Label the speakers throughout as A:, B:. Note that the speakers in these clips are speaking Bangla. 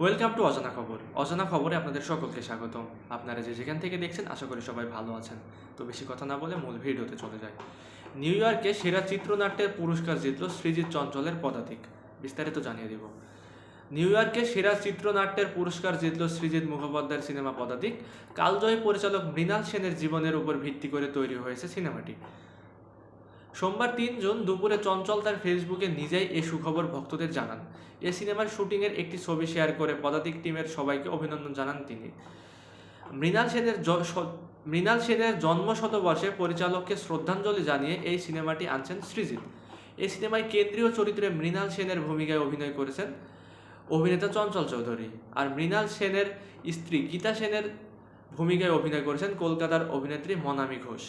A: ওয়েলকাম টু অজানা খবর। অজানা খবরে আপনাদের সকলকে স্বাগতম। আপনারা যে যেখান থেকে দেখছেন, আশা করি সবাই ভালো আছেন। তো বেশি কথা না বলে মূল ভিডিওতে চলে যায় নিউ ইয়র্কে সেরা চিত্রনাট্যের পুরস্কার জিতল সৃজিৎ চঞ্চলের পদাতিক। বিস্তারিত জানিয়ে দিব। নিউ ইয়র্কে সেরা চিত্রনাট্যের পুরস্কার জিতল সৃজিৎ মুখোপাধ্যায়ের সিনেমা পদাতিক। কালজয়ী পরিচালক মৃণাল সেনের জীবনের উপর ভিত্তি করে তৈরি হয়েছে সিনেমাটি। সোমবার তিনজন দুপুরে চঞ্চল তার ফেসবুকে নিজেই এ সুখবর ভক্তদের জানান। এ সিনেমার শুটিংয়ের একটি ছবি শেয়ার করে পদাতিক টিমের সবাইকে অভিনন্দন জানান তিনি। মৃণাল সেনের মৃণাল সেনের জন্ম শতবর্ষে পরিচালককে শ্রদ্ধাঞ্জলি জানিয়ে এই সিনেমাটি আনছেন সৃজিৎ। এই সিনেমায় কেন্দ্রীয় চরিত্রে মৃণাল সেনের ভূমিকায় অভিনয় করেছেন অভিনেতা চঞ্চল চৌধুরী আর মৃণাল সেনের স্ত্রী গীতা সেনের ভূমিকায় অভিনয় করেছেন কলকাতার অভিনেত্রী মনামি ঘোষ।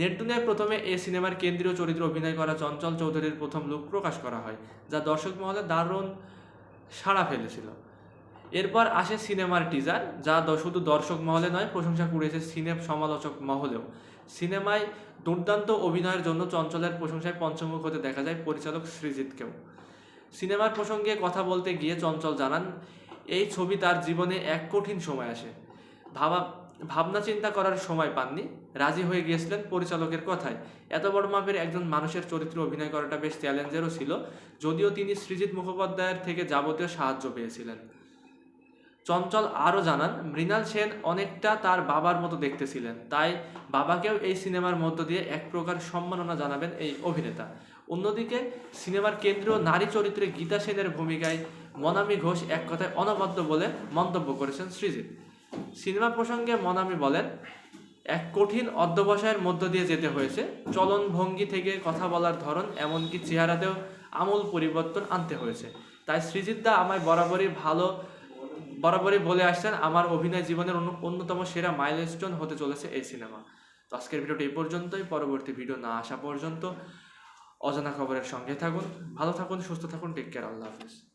A: নেটদুনিয়ায় প্রথমে এই সিনেমার কেন্দ্রীয় চরিত্রে অভিনয় করা চঞ্চল চৌধুরীর প্রথম লুক প্রকাশ করা হয়, যা দর্শক মহলে দারুণ সাড়া ফেলেছিল। এরপর আসে সিনেমার টিজার যা শুধু দর্শক মহলে নয়, প্রশংসা কুড়িয়েছে সিনে সমালোচক মহলেও। সিনেমায় দুর্দান্ত অভিনয়ের জন্য চঞ্চলের প্রশংসায় পঞ্চমুখ হতে দেখা যায় পরিচালক সৃজিৎকেও সিনেমার প্রসঙ্গে কথা বলতে গিয়ে চঞ্চল জানান, এই ছবি তার জীবনে এক কঠিন সময় আসে। ভাবা ভাবনা চিন্তা করার সময় পাননি, রাজি হয়ে গিয়েছিলেন পরিচালকের কথায়। এত বড় মাপের একজন মানুষের চরিত্রে অভিনয় করাটা বেশ চ্যালেঞ্জেরও ছিল, যদিও তিনি সৃজিৎ মুখোপাধ্যায়ের থেকে যাবতীয় সাহায্য পেয়েছিলেন। চঞ্চল আরও জানান, মৃণাল সেন অনেকটা তার বাবার মতো দেখতেছিলেন, তাই বাবাকেও এই সিনেমার মধ্য দিয়ে এক প্রকার সম্মাননা জানাবেন এই অভিনেতা। অন্যদিকে, সিনেমার কেন্দ্রীয় নারী চরিত্রে গীতা সেনের ভূমিকায় মনামি ঘোষ এক কথায় অনবদ্য বলে মন্তব্য করেছেন সৃজিৎ সিনেমা প্রসঙ্গে মনামি বলেন, এক কঠিন অধ্যবসায়ের মধ্য দিয়ে যেতে হয়েছে। চলন ভঙ্গি থেকে কথা বলার ধরন, এমনকি চেহারাতেও আমূল পরিবর্তন আনতে হয়েছে। তাই সৃজিৎ দা আমায় বরাবরই ভালো, বরাবরই বলে আসছেন, আমার অভিনয় জীবনের অন্য- অন্যতম সেরা মাইলস্টোন হতে চলেছে এই সিনেমা। তো আজকের ভিডিওটা এই পর্যন্তই। পরবর্তী ভিডিও না আসা পর্যন্ত অজানা খবরের সঙ্গে থাকুন। ভালো থাকুন, সুস্থ থাকুন টেক কেয়ার আল্লাহ হাফিজ।